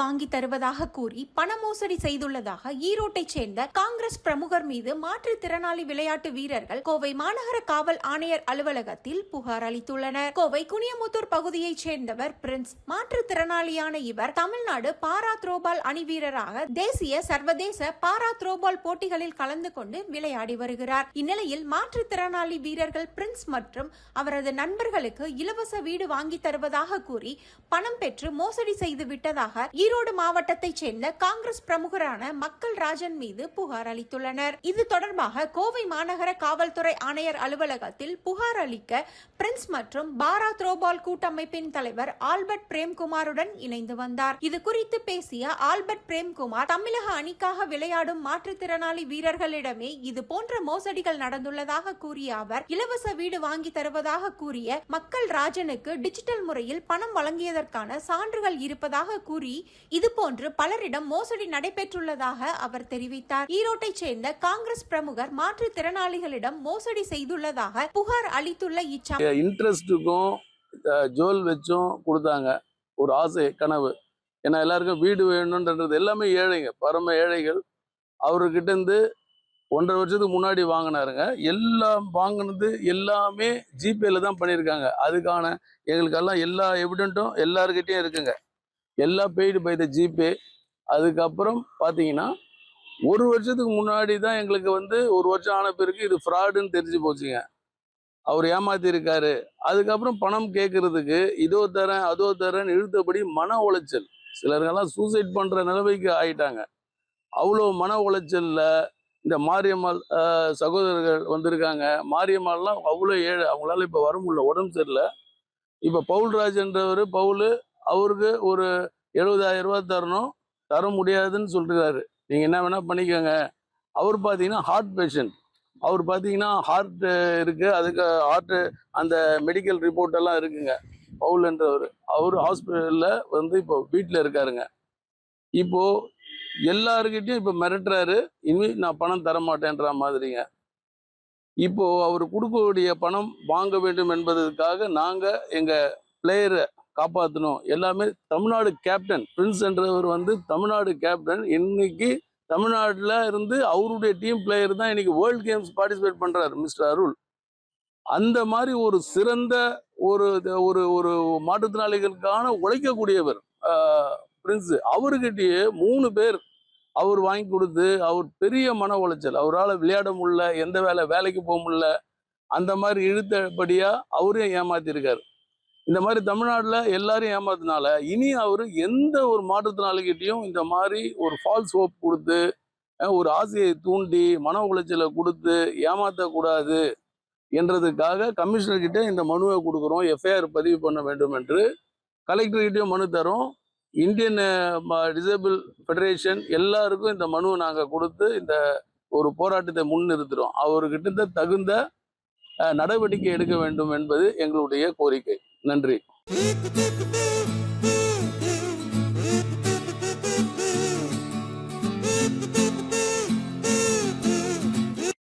வாங்கி தருவதாக கூறி பண மோசடி செய்துள்ளதாக ஈரோட்டைச் சேர்ந்த காங்கிரஸ் பிரமுகர் மீது மாற்றுத்திறனாளி விளையாட்டு வீரர்கள் கோவை மாநகர காவல் ஆணையர் அலுவலகத்தில் புகார் அளித்துள்ளனர். கோவை குனியமுத்தூர் பகுதியைச் சேர்ந்தவர் பிரின்ஸ். மாற்றுத்திறனாளியான இவர் தமிழ்நாடு பாரா த்ரோபால் அணி வீரராக தேசிய சர்வதேச பாரா த்ரோபால் போட்டிகளில் கலந்து கொண்டு விளையாடி வருகிறார். இந்நிலையில் மாற்றுத்திறனாளி வீரர்கள் பிரின்ஸ் மற்றும் அவரது நண்பர்களுக்கு இலவச வீடு வாங்கி தருவதாக கூறி பணம் பெற்று மோசடி செய்து விட்டதாக ஈரோடு மாவட்டத்தைச் சேர்ந்த காங்கிரஸ் பிரமுகரான மக்கள் ராஜன் மீது புகார் அளித்துள்ளனர். இது தொடர்பாக கோவை மாநகர காவல்துறை ஆணையர் அலுவலகத்தில் புகார் அளிக்க பிரின்ஸ் மற்றும் பாரா த்ரோபால் கூட்டமைப்பின் தலைவர் ஆல்பர்ட் பிரேம்குமாருடன் இணைந்து வந்தார். இது குறித்து பேசிய ஆல்பர்ட் பிரேம்குமார் தமிழக அணிக்காக விளையாடும் மாற்றுத்திறனாளி வீரர்களிடமே இது போன்ற மோசடிகள் நடந்துள்ளதாக கூறிய அவர் இலவச வீடு வாங்கி தருவதாக கூறிய மக்கள் ராஜனுக்கு டிஜிட்டல் முறையில் பணம் வழங்கியதற்கான சான்றுகள் இருப்பதாக கூறி இதுபோன்று பலரிடம் மோசடி நடைபெற்றுள்ளதாக அவர் தெரிவித்தார். ஈரோட்டை சேர்ந்த காங்கிரஸ் பிரமுகர் மாற்றுத்திறனாளிகளிடம் மோசடி செய்துள்ளதாக புகார் அளித்துள்ள இச்சா இன்ட்ரெஸ்டுக்கும் ஜோல் வச்சும் கொடுத்தாங்க. ஒரு ஆசை கனவு. ஏன்னா எல்லாருக்கும் வீடு வேணுன்றது எல்லாமே ஏழைங்க பரம ஏழைகள். அவர்கிட்ட இருந்து ஒன்றரை வருஷத்துக்கு முன்னாடி வாங்கினாருங்க. எல்லாம் வாங்கினது எல்லாமே ஜிபேல தான் பண்ணியிருக்காங்க. அதுக்கான எங்களுக்கெல்லாம் எல்லா எவிடென்ட்டும் எல்லாருக்கிட்டையும் இருக்குங்க. எல்லாம் பெய்டு பை த ஜிபே அதுக்கப்புறம் பார்த்தீங்கன்னா ஒரு வருஷத்துக்கு முன்னாடி தான் எங்களுக்கு வந்து ஒரு வருஷம் ஆன பிறகு இது ஃப்ராடுன்னு தெரிஞ்சு போச்சுங்க. அவர் ஏமாத்திருக்காரு. அதுக்கப்புறம் பணம் கேட்கறதுக்கு இதோ தரேன் அதோ தரேன்னு இழுத்தபடி மன உளைச்சல். சிலர்கள்லாம் சூசைட் பண்ணுற நிலைமைக்கு ஆயிட்டாங்க. அவ்வளோ மன உளைச்சலில் இந்த மாரியம்மாள் சகோதரர்கள் வந்திருக்காங்க. மாரியம்மாள்லாம் அவ்வளோ ஏழை அவங்களால இப்போ வர முடியல உடம்பு சரியில்லை. இப்போ பவுல்ராஜ்ன்றவர் பவுல் அவருக்கு ஒரு எழுபதாயிரம் ரூபா தரணும் தர முடியாதுன்னு சொல்கிறாரு நீங்கள் என்ன வேணால் பண்ணிக்கோங்க. அவர் பார்த்தீங்கன்னா ஹார்ட் பேஷண்ட் அவர் பார்த்தீங்கன்னா ஹார்ட் இருக்குது அதுக்கு ஹார்ட்டு அந்த மெடிக்கல் ரிப்போர்ட்டெல்லாம் இருக்குங்க. பவுல்ன்றவர் அவர் ஹாஸ்பிட்டலில் வந்து இப்போ வீட்டில் இருக்காருங்க. இப்போது எல்லாருக்கிட்டையும் இப்போ மிரட்டுறாரு. இனிமே நான் பணம் தர மாட்டேன்ற மாதிரிங்க. இப்போது அவர் கொடுக்கக்கூடிய பணம் வாங்க வேண்டும் என்பதற்காக நாங்கள் எங்கள் பிளேயரை காப்பாற்றணும் எல்லாமே தமிழ்நாடு கேப்டன் பிரின்ஸ் என்றவர் வந்து தமிழ்நாடு கேப்டன் இன்னைக்கு தமிழ்நாட்டில் இருந்து அவருடைய டீம் பிளேயர் தான் இன்னைக்கு வேர்ல்ட் கேம்ஸ் பார்ட்டிசிபேட் பண்ணுறாரு மிஸ்டர் அருள். அந்த மாதிரி ஒரு சிறந்த ஒரு ஒரு ஒரு மாற்றுத்திறனாளிகளுக்கான உழைக்கக்கூடியவர் பிரின்ஸு அவர்கிட்டயே மூணு பேர் அவர் வாங்கி கொடுத்து அவர் பெரிய மன உளைச்சல். அவரால் விளையாட முடியல எந்த வேலை வேலைக்கு போக முடியல. அந்த மாதிரி இழுத்தபடியாக அவரையும் ஏமாத்திருக்காரு. இந்த மாதிரி தமிழ்நாட்டில் எல்லாரும் ஏமாத்தினால இனி அவர் எந்த ஒரு மாற்றுத்திறனாளிகிட்டையும் இந்த மாதிரி ஒரு ஃபால்ஸ் ஹோப் கொடுத்து ஒரு ஆசையை தூண்டி மன உளைச்சலை கொடுத்து ஏமாற்றக்கூடாது என்றதுக்காக கமிஷனர்கிட்ட இந்த மனுவை கொடுக்குறோம். எஃப்ஐஆர் பதிவு பண்ண வேண்டும் என்று கலெக்டர்கிட்டையும் மனு தரோம் இந்தியன் டிசேபிள் ஃபெடரேஷன் எல்லாருக்கும் இந்த மனுவை நாங்கள் கொடுத்து இந்த ஒரு போராட்டத்தை முன்னிறுத்துகிறோம் அவர்கிட்ட தகுந்த நடவடிக்கை எடுக்க வேண்டும் என்பது எங்களுடைய கோரிக்கை. நன்றி.